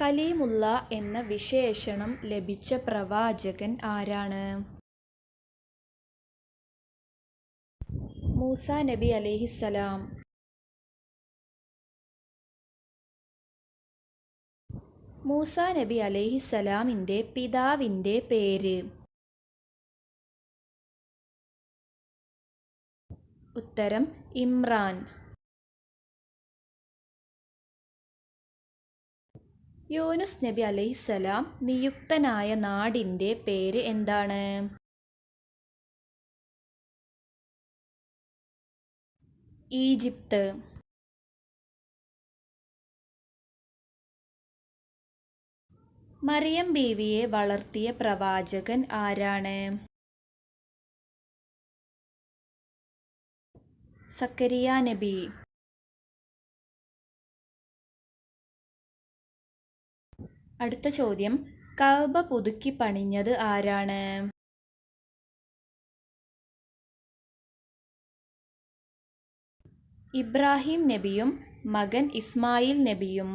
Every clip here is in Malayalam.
കലീമുള്ള എന്ന വിശേഷണം ലഭിച്ച പ്രവാചകൻ ആരാണ്? മൂസ നബി അലൈഹിസ്സലാം മൂസ നബി അലൈഹിസ്സലാമിന്റെ പിതാവിന്റെ പേര്. ഉത്തരം ഇമ്രാൻ. യൂനുസ് നബി അലൈഹിസ്സലാം നിയുക്തനായ നാടിന്റെ പേര് എന്താണ്? ഈജിപ്ത്. മറിയം ബീവിയെ വളർത്തിയ പ്രവാചകൻ ആരാണ്? സക്കരിയ നബി. അടുത്ത ചോദ്യം. കഅബ പുതുക്കി പണിഞ്ഞത് ആരാണ്? ഇബ്രാഹിം നബിയും മകൻ ഇസ്മായിൽ നബിയും.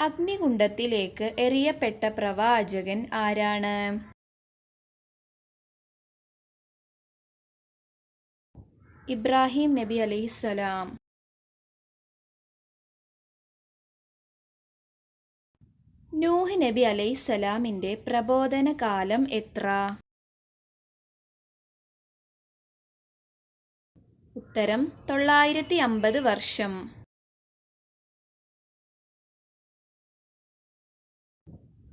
അഗ്നികുണ്ഡത്തിലേക്ക് എറിയപ്പെട്ട പ്രവാചകൻ ആരാണ്? ഇബ്രാഹിം നബി അലൈഹിസ്സലാം. നൂഹ് നബി അലൈസലാമിന്റെ പ്രബോധന കാലം എത്ര? ഉത്തരം തൊള്ളായിരത്തി അമ്പത് വർഷം.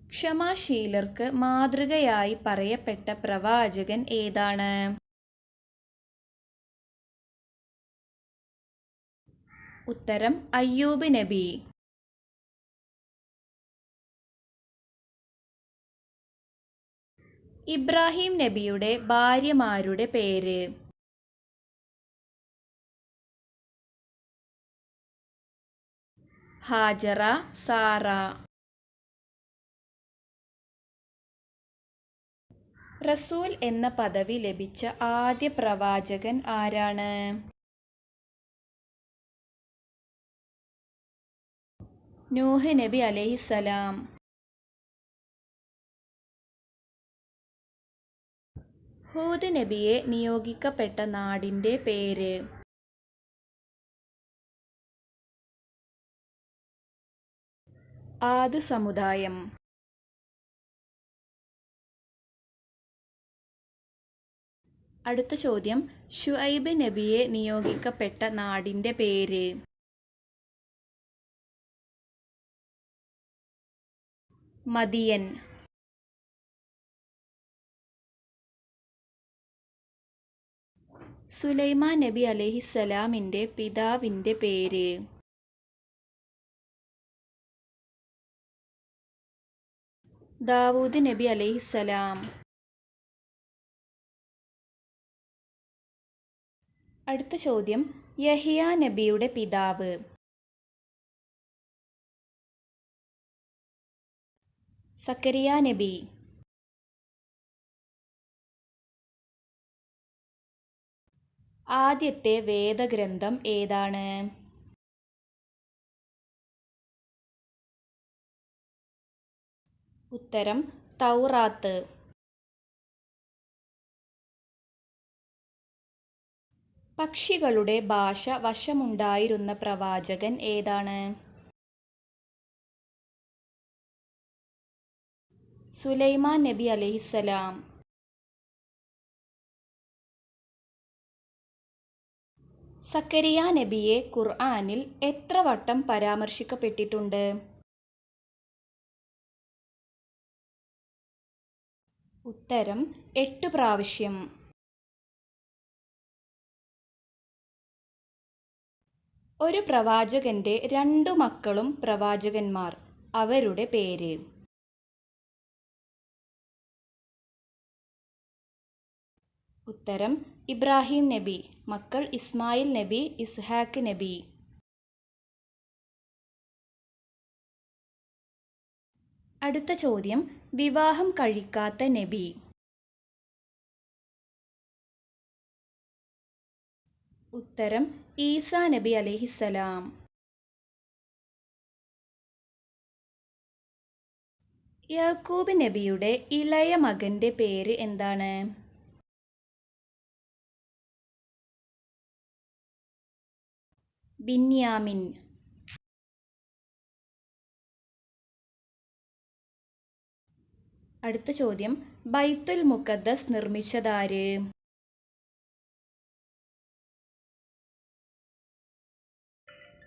ക്ഷമാശീലർക്ക് മാതൃകയായി പറയപ്പെട്ട പ്രവാചകൻ ഏതാണ്? ഉത്തരം അയ്യൂബ് നബി. ഇബ്രാഹിം നബിയുടെ ഭാര്യമാരുടെ പേര്. ഹാജറ സാറ. റസൂൽ എന്ന പദവി ലഭിച്ച ആദ്യ പ്രവാചകൻ ആരാണ്? നൂഹ് നബി അലൈഹിസ്സലാം. ഹൂദ് നബിയെ നിയോഗിക്കപ്പെട്ട നാടിന്റെ പേര്. ആദ് സമുദായം. അടുത്ത ചോദ്യം. ഷുഐബ് നബിയെ നിയോഗിക്കപ്പെട്ട നാടിന്റെ പേര്. മദിയൻ. സുലൈമാൻ നബി അലഹിസലാമിന്റെ പിതാവിന്റെ പേര്. ദാവൂദ് നബി അലഹിസലാം അടുത്ത ചോദ്യം യഹിയ നബിയുടെ പിതാവ്. സക്കരിയ നബി. ആദ്യത്തെ വേദഗ്രന്ഥം ഏതാണ്? ഉത്തരം തൗറാത്ത്. പക്ഷികളുടെ ഭാഷ വശമുണ്ടായിരുന്ന പ്രവാചകൻ ഏതാണ്? സുലൈമാൻ നബി അലൈഹിസ്സലാം സക്കരിയ നബിയെ ഖുർആനിൽ എത്ര വട്ടം പരാമർശിക്കപ്പെട്ടിട്ടുണ്ട്? ഉത്തരം എട്ട് പ്രാവശ്യം. ഒരു പ്രവാചകന്റെ രണ്ടു മക്കളും പ്രവാചകന്മാർ. അവരുടെ പേര്. ഉത്തരം ഇബ്രാഹിം നബി മക്കൾ ഇസ്മായിൽ നബി ഇസ്ഹാക്ക് നബി. അടുത്ത ചോദ്യം വിവാഹം കഴിക്കാത്ത നബി. ഉത്തരം ഈസാ നബി അലഹിസലാം യാക്കൂബ് നബിയുടെ ഇളയ മകന്റെ പേര് എന്താണ്? ബിന്യാമിൻ. അടുത്ത ചോദ്യം ബൈത്തുൽ മുഖദ്ദസ് നിർമ്മിച്ചതാര്?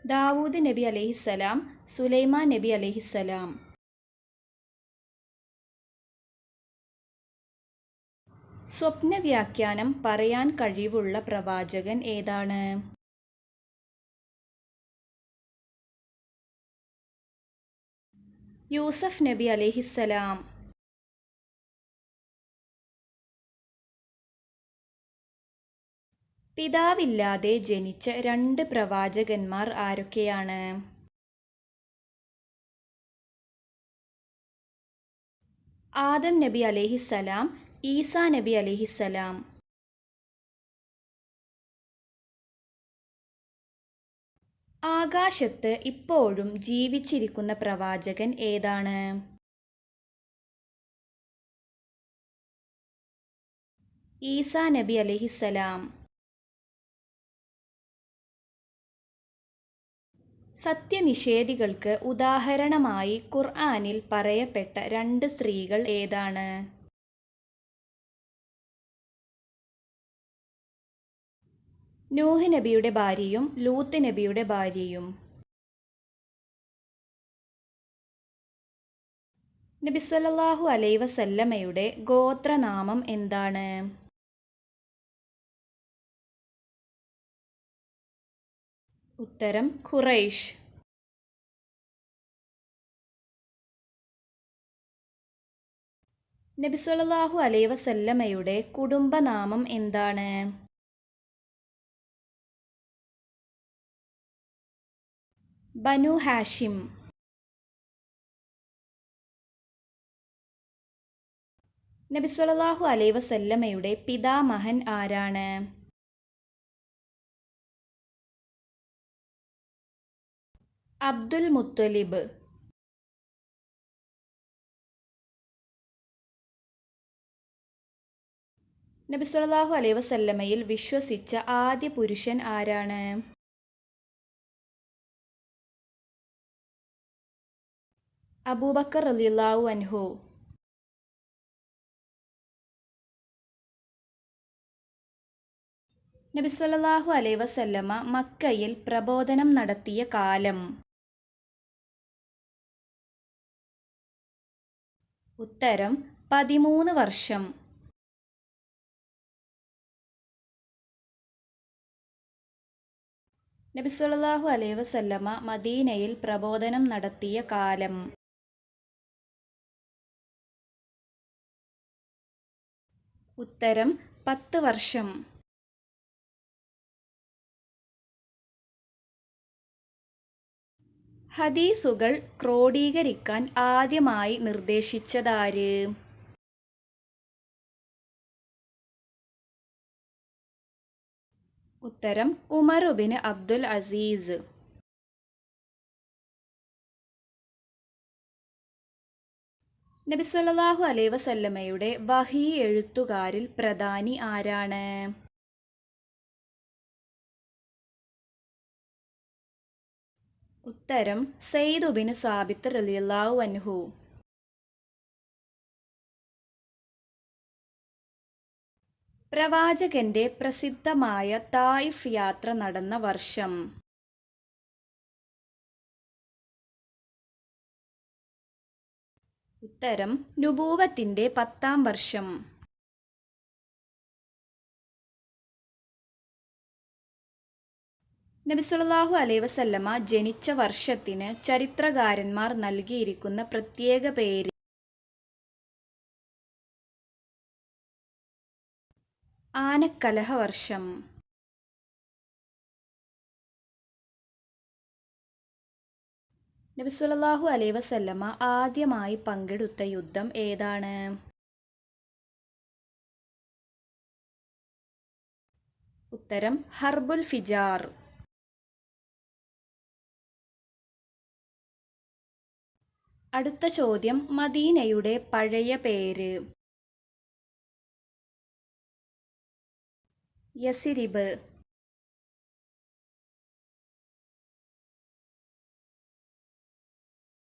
ദാവൂദ് നബി അലൈഹിസ്സലാം സുലൈമാൻ നബി അലൈഹിസ്സലാം സ്വപ്ന വ്യാഖ്യാനം പറയാൻ കഴിവുള്ള പ്രവാചകൻ ഏതാണ്? യൂസഫ് നബി അലൈഹിസ്സലാം. പിതാവില്ലാതെ ജനിച്ച രണ്ട് പ്രവാചകന്മാർ ആരൊക്കെയാണ്? ആദം നബി അലൈഹിസ്സലാം ഈസാ നബി അലൈഹിസ്സലാം. ആകാശത്ത് ഇപ്പോഴും ജീവിച്ചിരിക്കുന്ന പ്രവാചകൻ ഏതാണ്? ഈസാ നബി അലഹിസലാം സത്യനിഷേധികൾക്ക് ഉദാഹരണമായി ഖുർആനിൽ പറയപ്പെട്ട രണ്ട് സ്ത്രീകൾ ഏതാണ്? നൂഹ് നബിയുടെ ഭാര്യയും ലൂത്ത് നബിയുടെ ഭാര്യയും. നബി സ്വല്ലല്ലാഹു അലൈഹി വസല്ലമയുടെ ഗോത്രനാമം എന്താണ്? ഉത്തരം ഖുറൈഷ്. നബി സ്വല്ലല്ലാഹു അലൈഹി വസല്ലമയുടെ കുടുംബനാമം എന്താണ്? ബനു ഹാഷിം. നബി സ്വല്ലല്ലാഹു അലൈഹി വസല്ലമയുടെ പിതാമഹൻ ആരാണ്? അബ്ദുൽ മുത്തലിബ്. നബി സ്വല്ലല്ലാഹു അലൈഹി വസല്ലമയിൽ വിശ്വസിച്ച ആദ്യ പുരുഷൻ ആരാണ്? അബൂബക്കർ റളിയല്ലാഹു അൻഹു. നബി സ്വല്ലല്ലാഹു അലൈഹി വസല്ലമ മക്കയിൽ പ്രബോധനം നടത്തിയ കാലം. ഉത്തരം പതിമൂന്ന് വർഷം. നബി സ്വല്ലല്ലാഹു അലൈഹി വസല്ലമ മദീനയിൽ പ്രബോധനം നടത്തിയ കാലം. ഉത്തരം പത്ത് വർഷം. ഹദീസുകൾ ക്രോഡീകരിക്കാൻ ആദ്യമായി നിർദ്ദേശിച്ചതാര്? ഉത്തരം ഉമറുബിന് അബ്ദുൽ അസീസ്. നബി സ്വല്ലല്ലാഹു അലൈഹി വസല്ലമയുടെ വഹീ എഴുത്തുകാരിൽ പ്രധാനി ആരാണ്? ഉത്തരം സയ്യിദ് ഉബിന് സാബിത്ത് റലിയല്ലാഹു അൻഹു. പ്രവാചകന്റെ പ്രസിദ്ധമായ തായിഫ് യാത്ര നടന്ന വർഷം. ഉത്തരം നുബൂവത്തിന്റെ പത്താം വർഷം നബി അലൈ വസല്ലമ ജനിച്ച വർഷത്തിന് ചരിത്രകാരന്മാർ നൽകിയിരിക്കുന്ന പ്രത്യേക പേര്. ആനക്കലഹ വർഷം. നബി സ്വല്ലല്ലാഹു അലൈ വസല്ലമ്മ ആദ്യമായി പങ്കെടുത്ത യുദ്ധം ഏതാണ്? ഉത്തരം ഹർബുൽ ഫിജാർ. അടുത്ത ചോദ്യം മദീനയുടെ പഴയ പേര്. യസിരിബ്.